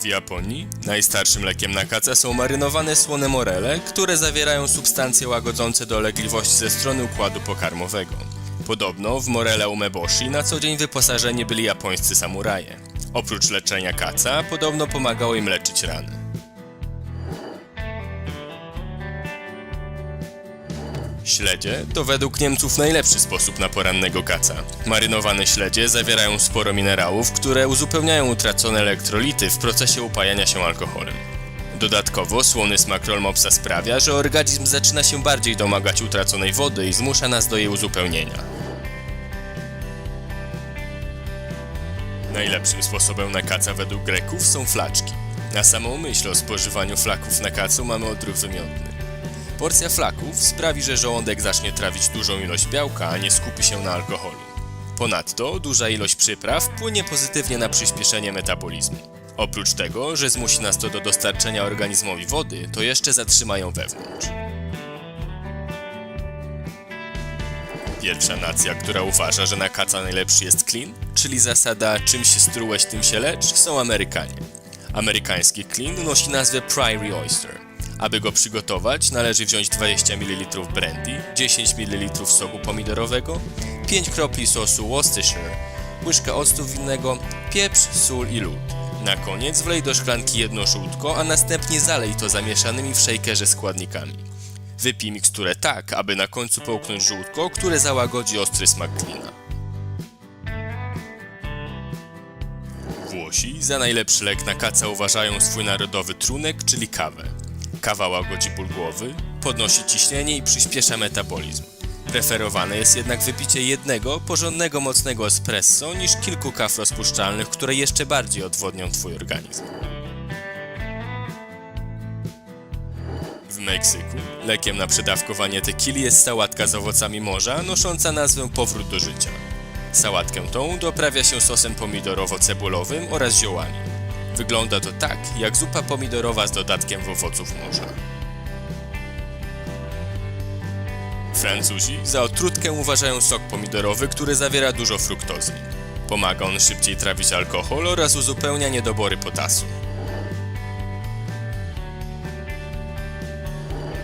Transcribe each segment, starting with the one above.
W Japonii najstarszym lekiem na kaca są marynowane słone morele, które zawierają substancje łagodzące dolegliwości ze strony układu pokarmowego. Podobno w morele umeboshi na co dzień wyposażeni byli japońscy samuraje. Oprócz leczenia kaca, podobno pomagało im leczyć rany. Śledzie to według Niemców najlepszy sposób na porannego kaca. Marynowane śledzie zawierają sporo minerałów, które uzupełniają utracone elektrolity w procesie upajania się alkoholem. Dodatkowo słony smak rolmopsa sprawia, że organizm zaczyna się bardziej domagać utraconej wody i zmusza nas do jej uzupełnienia. Najlepszym sposobem na kaca według Greków są flaczki. Na samą myśl o spożywaniu flaków na kacu mamy odruch wymiotny. Porcja flaków sprawi, że żołądek zacznie trawić dużą ilość białka, a nie skupi się na alkoholu. Ponadto duża ilość przypraw wpłynie pozytywnie na przyspieszenie metabolizmu. Oprócz tego, że zmusi nas to do dostarczenia organizmowi wody, to jeszcze zatrzyma ją wewnątrz. Pierwsza nacja, która uważa, że na kaca najlepszy jest clean, czyli zasada czym się strułeś, tym się lecz, są Amerykanie. Amerykański clean nosi nazwę Prairie Oyster. Aby go przygotować, należy wziąć 20 ml brandy, 10 ml soku pomidorowego, 5 kropli sosu Worcestershire, łyżkę octu winnego, pieprz, sól i lód. Na koniec wlej do szklanki jedno żółtko, a następnie zalej to zamieszanymi w shakerze składnikami. Wypij miksturę tak, aby na końcu połknąć żółtko, które załagodzi ostry smak klina. Włosi za najlepszy lek na kaca uważają swój narodowy trunek, czyli kawę. Kawa łagodzi ból głowy, podnosi ciśnienie i przyspiesza metabolizm. Preferowane jest jednak wypicie jednego, porządnego, mocnego espresso niż kilku kaw rozpuszczalnych, które jeszcze bardziej odwodnią Twój organizm. W Meksyku lekiem na przedawkowanie tequili jest sałatka z owocami morza, nosząca nazwę Powrót do życia. Sałatkę tą doprawia się sosem pomidorowo-cebulowym oraz ziołami. Wygląda to tak, jak zupa pomidorowa z dodatkiem owoców morza. Francuzi za otrutkę uważają sok pomidorowy, który zawiera dużo fruktozy. Pomaga on szybciej trawić alkohol oraz uzupełnia niedobory potasu.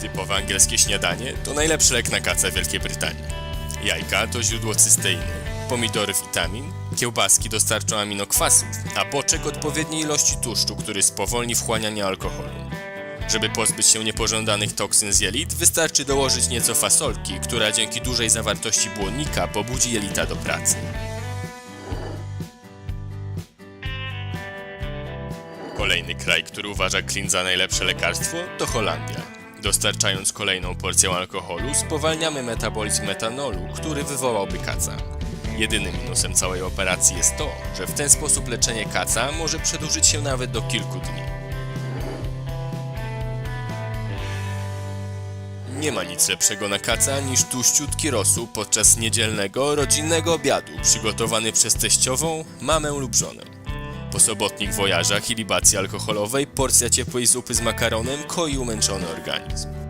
Typowe angielskie śniadanie to najlepszy lek na kaca Wielkiej Brytanii. Jajka to źródło cysteiny, pomidory witamin, kiełbaski dostarczą aminokwasów, a boczek odpowiedniej ilości tłuszczu, który spowolni wchłanianie alkoholu. Żeby pozbyć się niepożądanych toksyn z jelit, wystarczy dołożyć nieco fasolki, która dzięki dużej zawartości błonnika pobudzi jelita do pracy. Kolejny kraj, który uważa klin za najlepsze lekarstwo, to Holandia. Dostarczając kolejną porcję alkoholu, spowalniamy metabolizm metanolu, który wywołałby kaca. Jedynym minusem całej operacji jest to, że w ten sposób leczenie kaca może przedłużyć się nawet do kilku dni. Nie ma nic lepszego na kaca niż tłuściutki rosół podczas niedzielnego, rodzinnego obiadu przygotowany przez teściową, mamę lub żonę. Po sobotnich wojażach i libacji alkoholowej porcja ciepłej zupy z makaronem koi umęczony organizm.